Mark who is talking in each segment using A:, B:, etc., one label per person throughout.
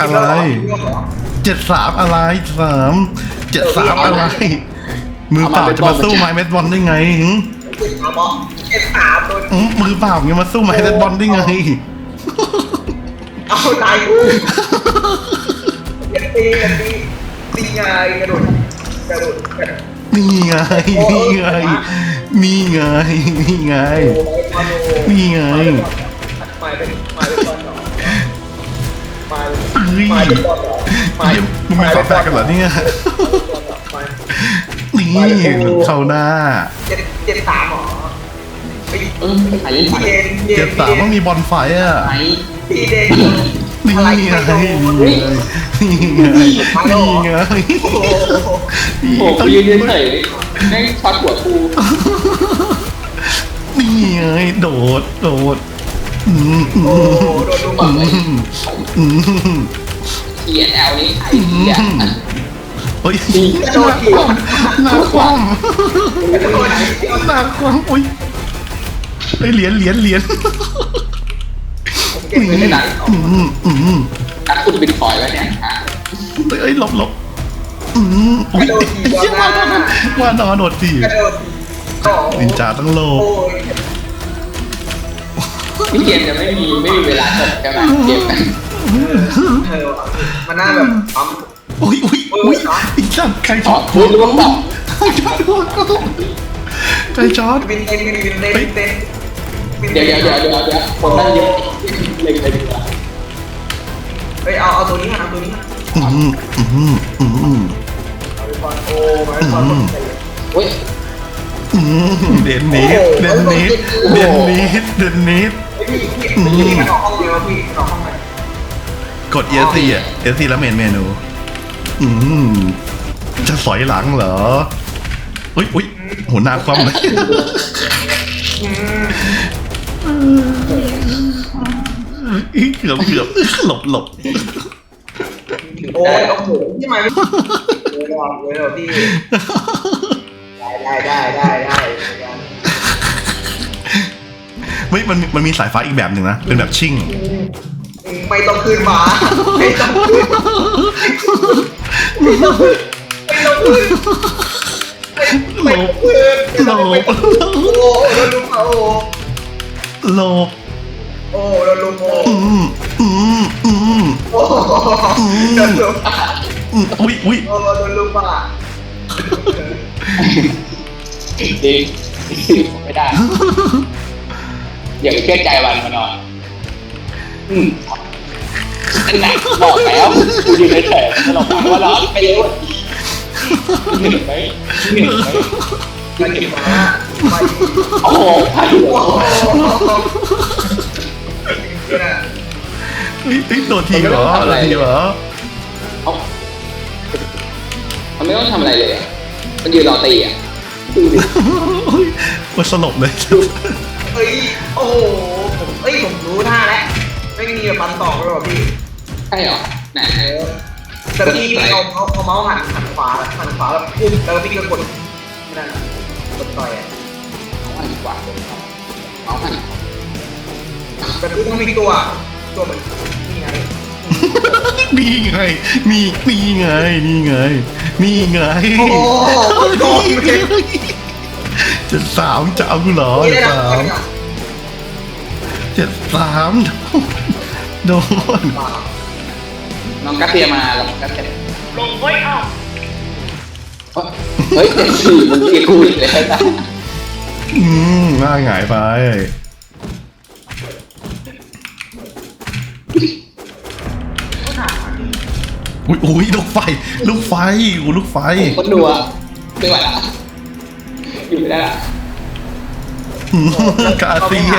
A: อะไรเจ็ดสามอะไรสามเจ็ดสามอะไร มือเปล่าจะมาสู้ไม้เม็ดบอลได้ไงหึ
B: เจ็ดสามเหรอเจ็ดสามโดน
A: อืมมือเปล่าไงมาสู้ไม้เม็ดบอลได้ไง
B: เอาตายกูอย่าตีอย่าตีตีไงกระโดดกระโดดกระโดด
A: นี่ไงนี่ไงนี่ไงนี่ไง
B: โอ้ยมาโน
A: นี่ไง ฮ้ย
B: มาเป็นบอลเหรอมา
A: เฮ้ยมึงมีฝาแฝดกันเหรอเนี่ยนี่เข้าหน้า
B: เจ็ดเจ็ดสามเหรอไอ้
C: เออใครเล่น
B: พี่
C: ไฟ
B: เดนพี่เจ็น
A: ดสามต้องมีบอลไฟอะ
C: ไหน
B: พี่เดน
A: นี่
B: ไร
A: ไง
B: ไม่โดน
A: นี่ไงนี่ไงนี่ไง
B: โอ้โห
C: โอ้โหยืนเฉยๆให้ช็อตหัวกู
A: นี่ไงโดดโดดอืมอื
B: โอ้
A: ม
B: โหโดนดูห
A: อื
B: มาเลย
A: มอืม
C: เทียนแอลนี่ไอ้เหี้ย
A: เฮ้ย
B: กระโดดถีบ
A: หน้าคว่
B: กระโดดถีบำ
A: หน้าคว่ำอุ้ยไอยเหรียญเหรียญเหรียญ
B: ผมเก่งเลย
C: ไม่
B: นะ
C: ดัง
A: อืมอืม
C: นักคุณบินคอยแล้วเนี่ยอะ
A: เอ้ยหลบหลบอืมอุ้ยเชี่ยว่านอนว่านอนโดดถีบ
B: กระโดดสอง
A: นินจาต้องโล
B: โอ้
A: บ
B: ย
C: พี่เทียนจะไม่มีไม่มีเวลาจบใช่ไหมเกมนั้น
B: เธอมันน่าแบบปั๊ม
A: อุ้ยอุ้ยอุ้ยอีกแล้วใคร
C: ช็
A: ช็
C: อ
A: อ
C: ต
A: ต
C: พูดรู้ว่าบอก
A: ใครช็อตใครช็อต
B: บินเต้นบินเต้นบินเต้นบิน
C: เดี๋
B: เต้
C: ยวนเดี๋ยวเดี๋ยวเดี๋ยวเดี๋ยวคนนั้นเยอะเล็งเลยดีกว่า
B: เฮ้ยเอาเอาตัวนี้มาเอาตัวนี้มา
A: อืมอืมอืม
B: เอาไปก่อนโอ้มาไปก่อน
C: เฮ้ย
A: อืมเด่นนิดเด่นนิดเด่นนิดเด่นนิด
B: พี่พี่พี่มันออกห้องเดียวพี่มันออกห้องไหน
A: กด ESC อะ ESC แล้วเมนเมนู อืมจะสอยหลังเหรอ อุ้ยอุ้ยโหหน้าคว่ำเลยอีเกือบเกือบหลบหลบ
B: โอ้ยโอ้โหพี่มาไม่เลยหรอเลยหรอพี่ ได้ได้ได้ได้ได้
A: เฮ้ยมันมันมีสายฟ้าอีกแบบหนึ่งนะ เป็นแบบชิ่ง
B: ไม่ต้องคืนมา ไม่ต้องคืนไม่ต้องคืนไม่ต้องคืน
A: หลบหลบ
B: โอ้โดนลุมเขา
A: หลบ
B: โอ้โดนลุมโอ้
A: อืมอืมอืม
B: โอ้โดนลุม
A: อืมอุ้ยอุ้ย
B: โอ้โดนลุมอะ
C: จริงไม่ได้ อย่าไปเชื่อใจวันมานอนอืมนั่นแหละ บอกแล้วกูอยู่ในแถบเราฟังว่าร้อนไปเร็วเหนื่อยไหมเหนื่อยไหม
B: มันกินมาไป
C: โอ้โหพายุ
B: โอ้โหเนี่ย
A: เฮ้ยเฮ้ยโดนทีเหรอโดนทีเหรอ
C: เขามันไม่ต้องทำอะไรเลยอะมันยืนรอตีอะดูดิ
A: เฮ้ยมันสลบเลย
B: เฮ้ยโอ้โหผมเอ้ยผมรู้ท่าแล้ว ไม่มีแบบฟันต่อเลยหรอพี่
C: ใช่เหรอไหน
B: แต่พี่พี่เอาเอาเอาเมาส์หันหันขวาหันขวาแบบปุ๊บแล้วพี่ก็กดนั่นกดต่อยอะ
C: เอาหันกว่าเอาหัน
B: แต่พี่ต้องมีตัวตัวเหมือนนี่ไง
A: นี่ไง นี่นี่ไง นี่ไง นี่ไง
B: โอ้โหโดน
A: นี่
B: เล
A: ไง
B: ย
A: จะสามจะเอากูเหรอ
B: นี่
A: จะ
B: ได้
A: สามจะสาม โดน
C: น้องกัสเซียมาแล้วกัสเซีย
B: ลงเฮ้ยเอ้า
C: เฮ้ยเด็กสี่มึงกี่คู่อีกแล้วนะ
A: อืมหน้าหงายไปอุ้ยอุ้ยลูกไฟ ลูกไฟอู้ลูกไฟ
C: คนดูอะไม่ไหวละอยู่ไม่ได้ละ
A: อืม กาเซีย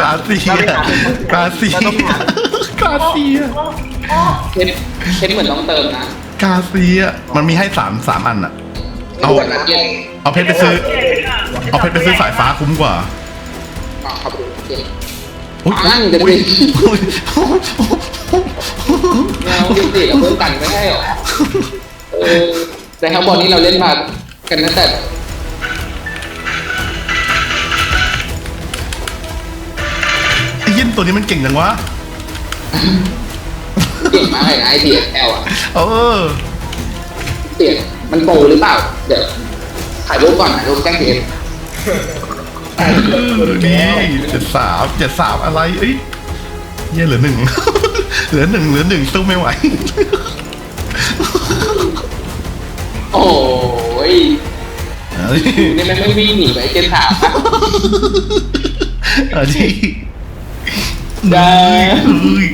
A: กาเซีย กาเซีย กาเซีย
C: เทนเทนเหมือนต้องเติมนะ
A: กาเซีย มันมีให้สามสามอันอะเอา
B: ด่วนนะ
A: เอาเพชรไปซื้อ เอาเพชรไปซื้อสายฟ้าคุ้มกว่า
C: อ๋อครับเก่ง
A: อุ้ย
C: นั่งจะ
A: อุ้ย
C: ดิ
A: อุ้ย
C: แนวยุติกับเพื่อนกันไม่ใช่หรอเออแต่ข้างบนนี้เราเล่นมากันตั้งแต่
A: ยินตัวนี้มันเก่งจังวะ
C: เก่งมากเลยนะไอทีเอลอะ
A: เออ
C: เปลี่ยมันโปรหรือเปล่า เดี๋ยวถ่ายรูปก่อนถ่ายรูปแจ้ง
A: เออนี่เจ็ดสามเจ็ดสามอะไรเอ้ยเหี้ยเหลือหนึ่ง เหลือหนึ่งเหลือหนึ่งสู้ไม่ไหว
C: โอ้ย
A: เอ้ย
C: นี่มันไม่วิ่งหนีไปเจนถามอะ
A: อันนี้
C: ได้
A: เอ้ย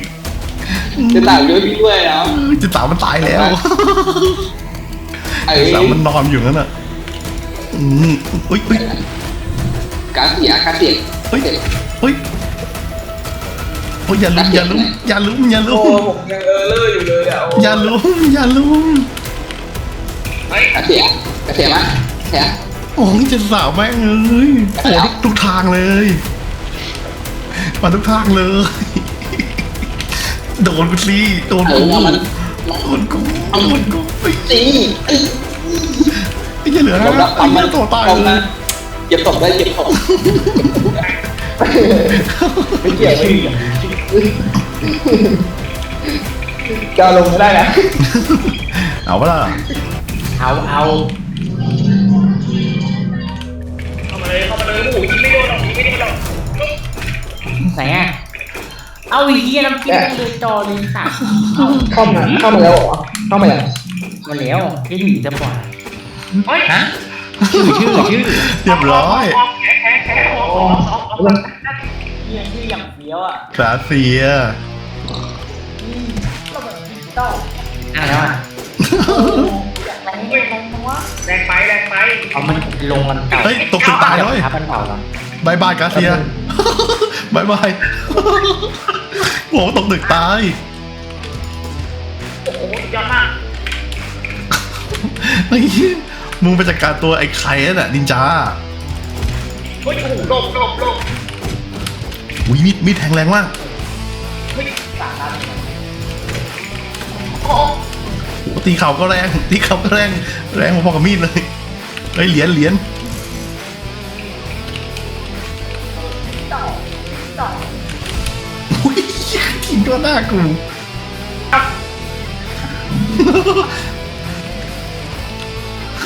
C: เจนถามด้วยพี่ด้วยเนาะ
A: เจ็ดสามมันตายแล้ว
C: ไอ้
A: เจ็ดสามมันนอนอยู่นั่นน่ะอืมอุ้ยอุ้ย
C: การเสียการเสีย
A: เฮ้ยเฮ้ยโอ้ยอย่าลุมอย่าลุมอย่าลุมอย่าลุ
B: โอ้
A: ม
B: ผมยังเออเลอร์อยู่เลยอะโอ้
A: อย่าลุมอย่าลุม
C: การเสียการเสียมั้ยเสีย
A: โอ้ยเจ็ดสาวแม่งเอ้ยโอ้ทุกทุกทางเลย มาทุกทางเลย โดนกูสิโดน
C: เอ
A: กู
C: อมัน
A: โดนกูโดนกูไอ้
C: ตีไอ้
A: ไอ้เหี้ยเหลือ
C: เรา
A: นะ
C: รับ
A: ไอ้
C: ทำมั
A: เหี้ย
C: น
A: ตัวตาย
C: ตรง
A: เล
C: นะ
A: ย
C: เหยียบตกได้เหยียบตกไม่เกี่ยวไม่เกี่ยวจะลงไม่ได้นะ
A: เอาปะล่ะ
C: เอาเอา
D: ไหนอะ
E: เอาอีกทียน้ำจิ้มเลยจอเลยสัตว์
C: เข้ามาเข้ามาแล้วเหรอเข้ามาอย่าง
E: มาแล้วที่หนีจะปล่อย
D: เฮ้ย
E: ฮะชื่อชื่อชื่อ
A: เรียบร้อย
D: ออกแขกแขกแขกออกออกออกออก
E: เฮียชื่ออย่างเดียวอะ
A: สาเสีย
E: อะแล้วอะ
D: แรงไปแรงไป
E: เอามันลงมันเก่า
A: เฮ้ยตกตึกตายเลย
E: ครับมันเก่าแล้ว
A: บายบายกาเซีย บายบายโอ้ตกตึกตาย
D: โอ้โหสุดยอดมาก
A: ไอ้เหี้ยมึงไปจัดการตัวไอ้ไข่น่ะนินจา
D: เฮ้ยโอ้โหโลบโลบโลบ
A: อุ้ยมีดมีดแทงแรงมาก
D: เฮ้ยโอ้โห
A: โอ้ตีเข่าก็แรงตีเข่าก็แรงแรงพอๆกับมีดเลยเฮ้ยเหรียญเหรียญ ตัวหน้ากู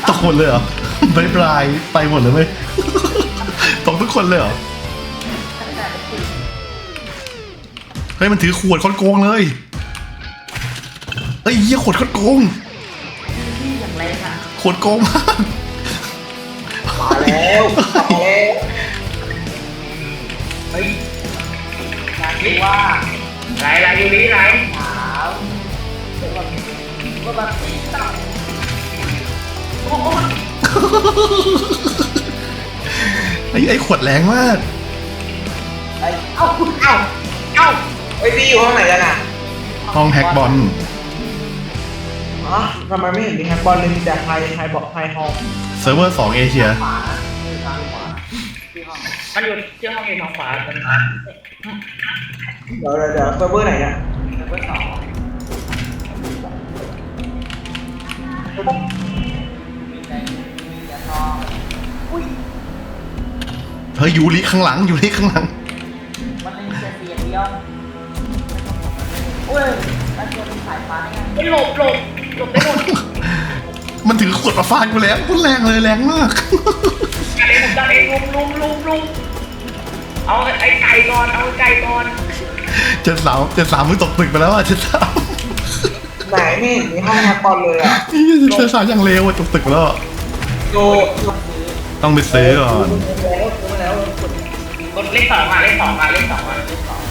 A: ตกหมดเลยเหรอบายบายไปหมดเลยไหมตกทุกคนเลยเหรอ เฮ้ยมันถือขวดคอนโกงเลย เอ้ยเหี้ยขวดคอนโกง
E: อย่างไรค่ะ
A: ขวดโกงมาก
B: มาแล้วมาแล้ว
E: คิดว่า
D: ไหลไหลอยู่นี่ไหล
E: สาวก็แบบตีเต่า
A: ไอ้ไอ้ขวดแรงมาก
E: เอ้าเอ้าเอ้า
B: ไอ้ยพี่อยู่ห้องไหนกันอะ
A: ห้องแฮกบอล
B: อ๋อทำไมไม่เห็นมีแฮกบอลเลยมีแต่ไฮไฮบอกไฮฮอล
A: เซิร์ฟเวอร์สองเอเชีย
E: ขวาคือทางขวา ที่ห้อง
D: มันอยู่ที่ห้องเองทางขวาตรง
B: เดี๋ยวเดี๋ยวเดี๋ยวเซิร์ฟเวอร์ไหนเนี่ย
E: เบอร์สองมีแต่มีแต่ทองอุ้ย
A: เฮ้ยยูริข้างหลังยูริข้างหลัง
E: มันเลยจะเสียเดียวโอ้ยแล้วตัวมีสายฟ้าได้ไง
D: เฮ้ยหลบหลบหลบได้หมด
A: มันถือขวดมาฟาดกูแล้วโคนแรงเลยแรงมาก
D: การเองผมการเองลุมลุมลุมลุมเอาไอ้ไก่ก่อนเอาไอ้ไก่ก่อน
A: เจ็ดสามเจ็ดสามมึงตกตึกไปแล้วอะเจ็ดสาม
B: ไหนไม่เห็นมีห้องแฮกบอลเลยอะ
A: นี่เจ็ดสามยังเร็วอะตกตึกไปแล้วอะ
B: โด
A: ต้องไปซื้อก่อน
B: แล้วซื้อมาแล้วกด
D: กดเลขสองมาเลขสองมาเลขสองมาเลขสอง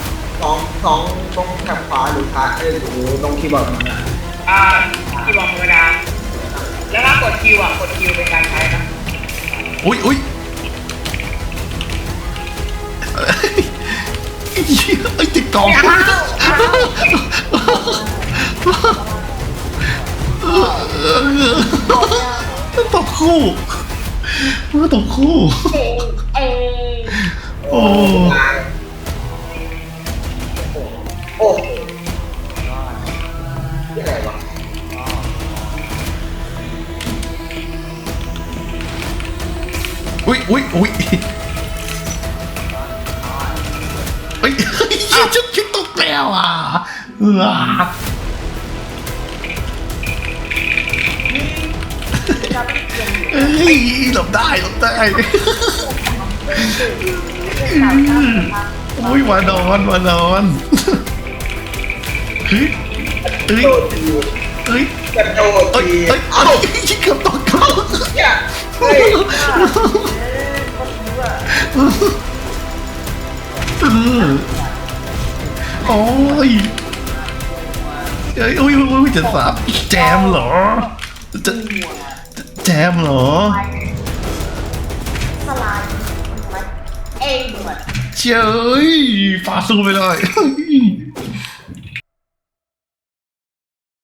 B: สองสองตรงแถบขวาหรือซ้ายเอ้ยหรือตรงคีย์บอร์ดมันอะ
D: อ่าคีย์บอร์ดธรรมดา แล้วถ้ากดคิวอะกดคิวเป็นการใช้นะ
A: อุ้ยอุ้ยไอ้ยติดกล่องตกคู่มันตกคู่
E: เอ้ย
A: โอ้
B: อุ้
A: ยอุ้ยเฮ้ยชุดชุดตกแล้วอะเออเฮ้ยหลบได้หลบได้อุ้ยวานอนวานอนเฮ้ยเฮ้ยเฮ้ย
B: กระโดด
A: เฮ้ยเฮ้ย
B: เกื
A: อบตยเขา
B: เนี่ย
A: โอ้ยเอ้ยโอ้ยโอ้ยจะสับแจมเหรอ จะแจมเหรอ
E: สลายเองเหมือน
A: เจ้ยฟาสูไปเลย